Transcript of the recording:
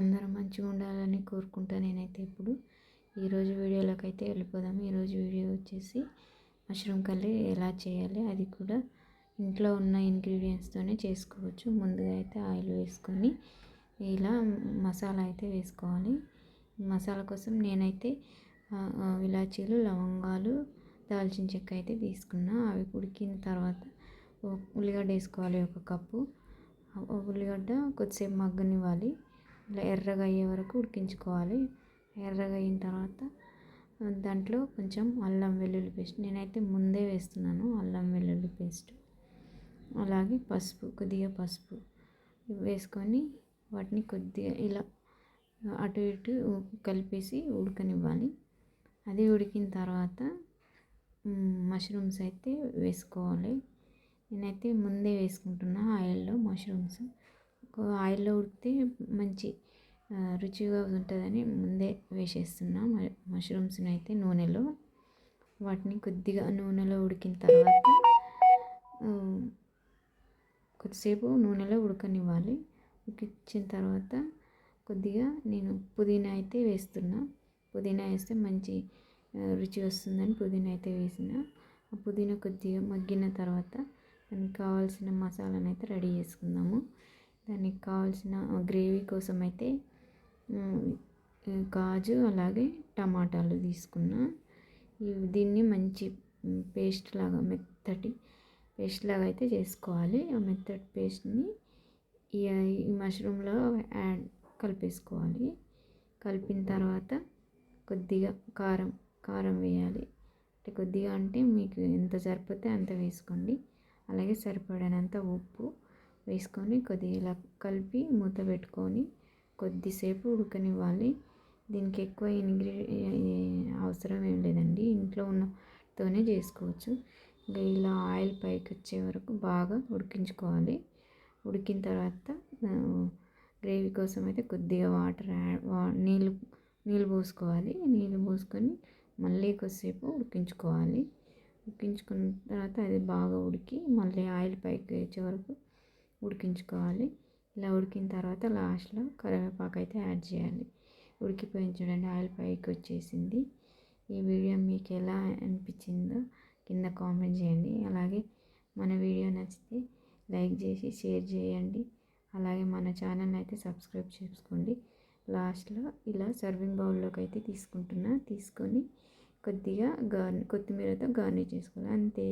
అందరం మంచిగా ఉండాలని కోరుకుంటా నేనైతే ఇప్పుడు. ఈరోజు వీడియోలోకి అయితే వెళ్ళిపోదాం. ఈరోజు వీడియో వచ్చేసి మష్రూమ్ కర్రీ ఎలా చేయాలి అది కూడా ఇంట్లో ఉన్న ఇంగ్రీడియంట్స్తోనే చేసుకోవచ్చు. ముందుగా అయితే ఆయిల్ వేసుకొని ఇలా మసాలా అయితే వేసుకోవాలి. మసాలా కోసం నేనైతే ఇలాచీలు లవంగాలు దాల్చిన చెక్క అయితే తీసుకున్నా. అవి ఉడికిన తర్వాత ఉల్లిగడ్డ వేసుకోవాలి ఒక కప్పు. ఉల్లిగడ్డ కొద్దిసేపు మగ్గనివ్వాలి. ఇలా ఎర్రగా అయ్యే వరకు ఉడికించుకోవాలి. ఎర్రగా అయిన తర్వాత దాంట్లో కొంచెం అల్లం వెల్లుల్లి పేస్ట్ నేనైతే ముందే వేస్తున్నాను అల్లం వెల్లుల్లి పేస్ట్. అలాగే పసుపు కొద్దిగా పసుపు వేసుకొని వాటిని కొద్దిగా ఇలా అటు ఇటు కలిపేసి ఉడకనివ్వాలి. అది ఉడికిన తర్వాత మష్రూమ్స్ అయితే వేసుకోవాలి. నేనైతే ముందే వేసుకుంటున్నా ఆయిల్లో మష్రూమ్స్. ఆయిల్లో ఉడికితే మంచి రుచిగా ఉంటుందని ముందే వేసేస్తున్నా. మష్రూమ్స్ని అయితే నూనెలో. వాటిని కొద్దిగా నూనెలో ఉడికిన తర్వాత కొద్దిసేపు నూనెలో ఉడకనివ్వాలి. ఉడికించిన తర్వాత కొద్దిగా నేను పుదీనా అయితే వేస్తున్నా. పుదీనా వేస్తే మంచి రుచి వస్తుందని పుదీనా అయితే వేసిన. ఆ పుదీనా కొద్దిగా మగ్గిన తర్వాత దానికి కావాల్సిన మసాలాను అయితే రెడీ చేసుకుందాము. దానికి కావాల్సిన గ్రేవీ కోసం అయితే కాజు అలాగే టమాటాలు తీసుకున్నా. దీన్ని మంచి పేస్ట్ లాగా మెత్తటి పేస్ట్ లాగా అయితే చేసుకోవాలి. ఆ మెత్తటి పేస్ట్ని ఈ మష్రూమ్లో యాడ్ కలిపేసుకోవాలి. కలిపిన తర్వాత కొద్దిగా కారం కారం వేయాలి. అంటే కొద్దిగా అంటే మీకు ఎంత సరిపోతే అంత వేసుకోండి. అలాగే సరిపడినంత ఉప్పు వేసుకొని కొద్దిగా ఇలా కలిపి మూత పెట్టుకొని కొద్దిసేపు ఉడకనివ్వాలి. దీనికి ఎక్కువ ఇంగ్రీ అవసరం ఏం లేదండి. ఇంట్లో ఉన్నతోనే చేసుకోవచ్చు. ఇంకా ఇలా ఆయిల్ పైకి వచ్చే వరకు బాగా ఉడికించుకోవాలి. ఉడికిన తర్వాత గ్రేవీ కోసం అయితే కొద్దిగా వాటర్ నీళ్ళు నీళ్ళు పోసుకోవాలి. నీళ్ళు పోసుకొని మళ్ళీ కొద్దిసేపు ఉడికించుకోవాలి. ఉడికించుకున్న తర్వాత అది బాగా ఉడికి మళ్ళీ ఆయిల్ పైకి వచ్చే వరకు ఉడికించుకోవాలి. ఇలా ఉడికిన తర్వాత లాస్ట్లో కరివేపాకు అయితే యాడ్ చేయాలి. ఉడికిపోయింది చూడండి ఆయిల్ పైకి వచ్చేసింది. ఈ వీడియో మీకు ఎలా అనిపించిందో కింద కామెంట్ చేయండి. అలాగే మన వీడియో నచ్చితే లైక్ చేసి షేర్ చేయండి. అలాగే మన ఛానల్ అయితే సబ్స్క్రైబ్ చేసుకోండి. లాస్ట్లో ఇలా సర్వింగ్ బౌల్లోకి అయితే తీసుకుంటున్నా తీసుకొని కొద్దిగా గార్ని కొత్తిమీరతో గార్నిష్ చేసుకోవాలి. అంతే.